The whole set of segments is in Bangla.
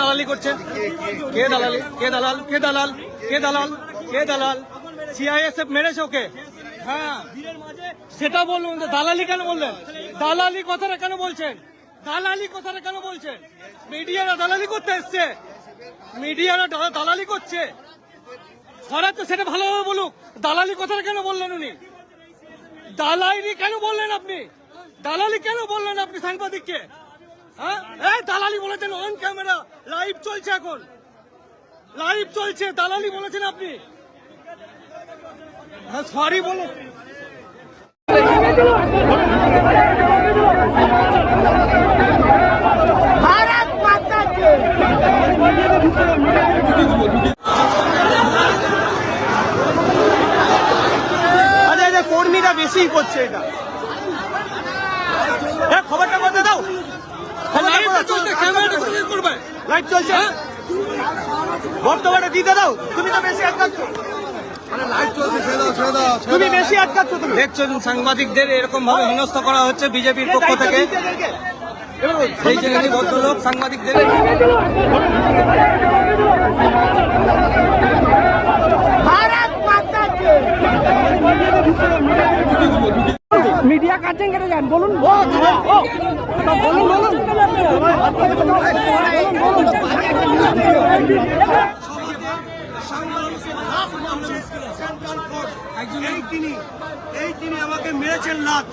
দালালি করছে কে দালালি? কে দালাল? কে দালাল? কে দালাল? কে দালাল? সিআইএসএফ মেরেছে ওকে। হ্যাঁ। সেটা বলুন দালালি কেন বললেন? দালালি কথাটা কেন বলছেন? দালালি কথাটা কেন বলছেন? মিডিয়ারা দালালি করতে এসছে। মিডিয়ারা দালালি করছে। সরাতে সেটা ভালোভাবে বলুক। দালালি কথাটা কেন বললেন উনি? দালালি কেন বললেন আপনি? দালালি কেন বললেন আপনি সাংবাদিককে? হ্যাঁ? এই দালালি বলেছেন অন ক্যামেরা লাইভ চলছে এখন। লাইভ চলছে দালালি বলেছেন আপনি। হ্যাঁ সরি বলে আচ্ছা, কর্মীরা বেশি করছে এটা। খবরটা করতে দাও। বর্তমানে দিতে দাও তুমি তো বেশি সাংবাদিকদের এরকম ভাবে হেনস্থ করা হচ্ছে বিজেপির পক্ষ থেকে সেই জন্য ভদ্রলোক সাংবাদিকদের মিডিয়া কাটছেন কেটে যান বলুন এই তিনি এই তিনি আমাকে মেরেছেন লাত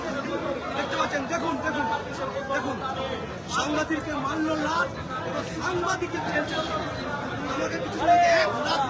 দেখতে পাচ্ছেন দেখুন দেখুন দেখুন সাংবাদিককে মারল লাত সাংবাদিককে। আমাকে কিছু এক লাত